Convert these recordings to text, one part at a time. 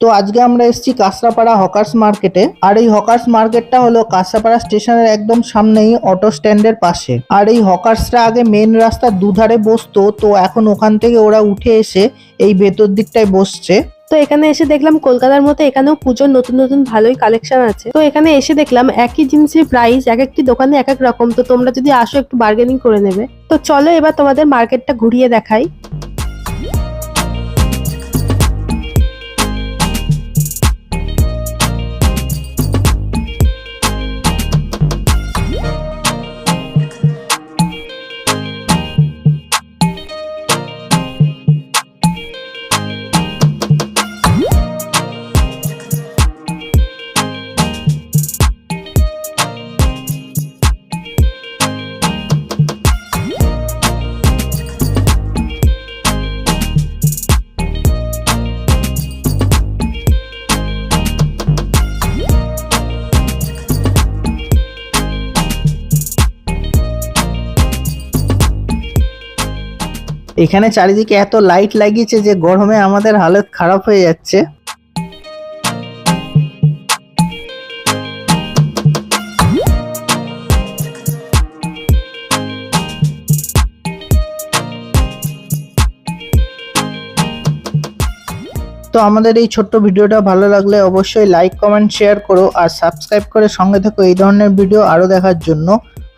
তো আজকে আমরা এসেছি কাঁচরাপাড়া হকার্স মার্কেটে আর এই হকার্স মার্কেটটা হলো কাঁচরাপাড়া স্টেশনের একদম সামনেই, অটো স্ট্যান্ডের পাশে। আর এই হকার্সরা আগে মেন রাস্তার দুধারে বসতো, তো এখন ওখান থেকে ওরা উঠে এসে এই ভেতর দিকটায় বসছে। তো এখানে এসে দেখলাম কলকাতার মতো এখানেও পুজোর নতুন নতুন ভালোই কালেকশন আছে। তো এখানে এসে দেখলাম একই জিনিসের প্রাইস এক একটি দোকানে এক এক রকম। তো তোমরা যদি আসো একটু বার্গেনিং করে নেবে। তো চলো এবার তোমাদের মার্কেটটা ঘুরিয়ে দেখাই। এখানে চারিদিকে এত লাইট লাগিয়েছে যে গরমে আমাদের হালত খারাপ হয়ে যাচ্ছে। তো আমাদের এই ছোট্ট ভিডিওটা ভালো লাগলে অবশ্যই লাইক কমেন্ট শেয়ার করো আর সাবস্ক্রাইব করে সঙ্গে থেকো এই ধরনের ভিডিও আরও দেখার জন্য।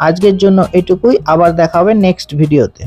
আজকের জন্য এটুকুই, আবার দেখা হবে নেক্সট ভিডিওতে